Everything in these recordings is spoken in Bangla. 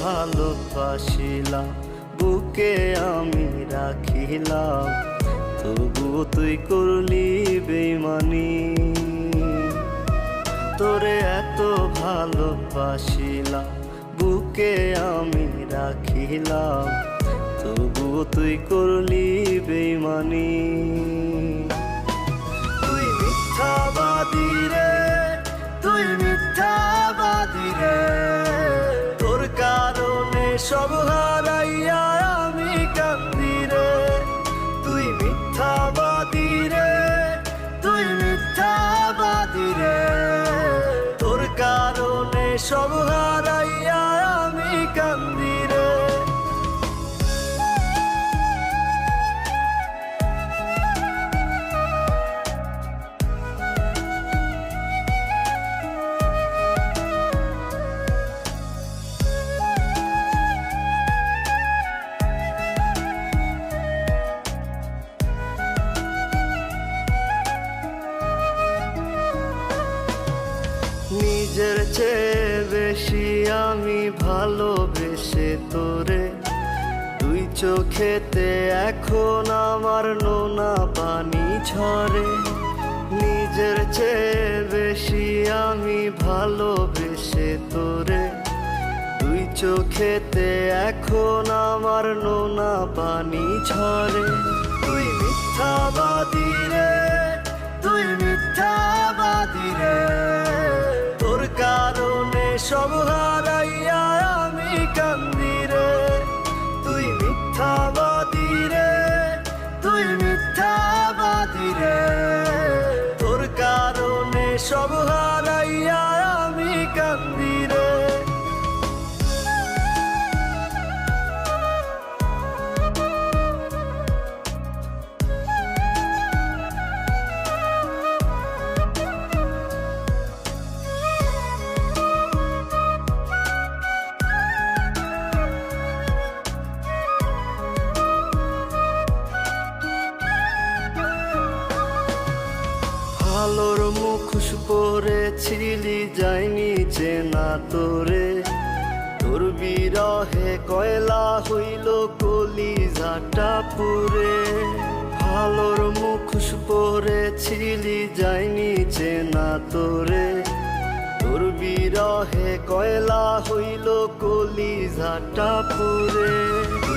ভালোবাসিলাম, বুকে আমি রাখিলাম তবুও তুই করলি বেমানি তোরে এত ভালোবাসিলাম, বুকে আমি রাখিলাম তবুও তুই করলি বেমানি সব হারাইয়া নিজের চেয়ে বেশি আমি ভালোবেসে তোরে। দুই চোখেতে এখন আমার নোনা পানি ঝরে। নিজের চেয়ে বেশি আমি ভালোবেসে তোরে। দুই চোখেতে এখন আমার নোনা পানি ঝরে। তুই মিথ্যাবাদী রে, তুই পরেছিলি যাইনি চেনা তোরে। তোর বিরহে কয়লা হইল কলি ঝাটা পুরে। আলোর মুখোশ পরেছিলি যাইনি চেনা তোরে। তোর বিরহে কয়লা হইল কলি ঝাটা পুরে।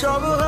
সব